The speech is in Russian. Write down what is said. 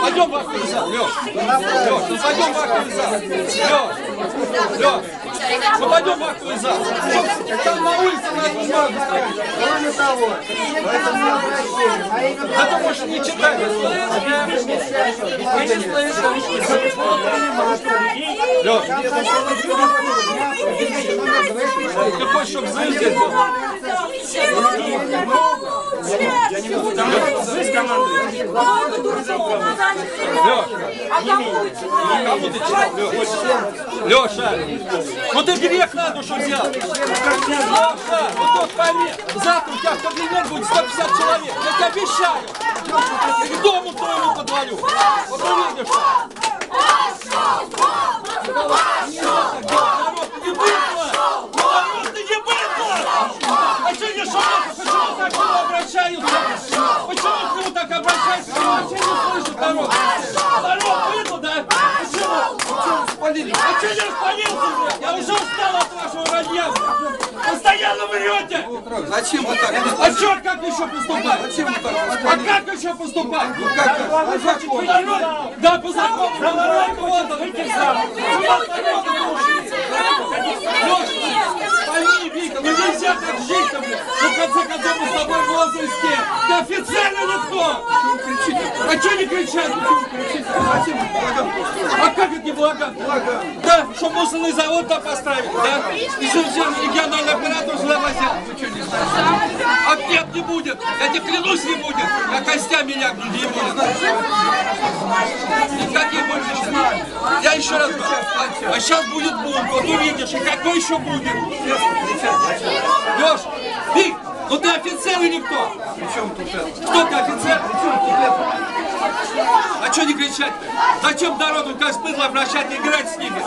Пойдем в актовый зал, Леш. Леш, ну пойдем в актовый зал. Леш, Леш, ну пойдем в актовый зал. Там на улице надо бумагу ставить. Кроме того, это не обращение, Да ты можешь не читать. Леш, ты хочешь, чтобы зал здесь был? Кому ты Леша? Ну ты грех на душу взял. Леша, ну тут пойми, завтра у тебя в кабинет будет 150 человек. Я тебе обещаю. И к дому твоему подвалю. Вот увидишь. Народ, не быдло! Народ, ты не быдло! А что не шумите? Почему так к нему обращаются? Почему к нему так обращаются? Я вообще не слышу, народ. Народ, быдло, да? Почему? Почему спалили? А что не спалился уже? Я уже устал от вашего вранья. Постоянно врете! Зачем вы так? А что, как еще поступать? Зачем вы так? А как еще поступать? Ну как? По закону. Народ, да, по закону, по народу, вот он. Пойми, Вика, ну нельзя так жить-то, блин. Ну, в конце концов, мы с тобой в возрасте. Ты официально никто. А что не кричать? Зачем балаган просто? А как это не благо? Да, что мусорный завод там поставить, да? И что все региональный оператор сюда возят. А нет, не будет. Я тебе клянусь, не будет. Я костями лягну, не будет. Никаких больше не знаю. Я еще раз говорю. А, сейчас будет бунт, вот увидишь. И какой еще будет? Леш, Вик, ну ты офицер или кто? Причем тут это? Кто ты офицер? А что не кричать-то? Зачем народу как с быдло обращать и играть с ними?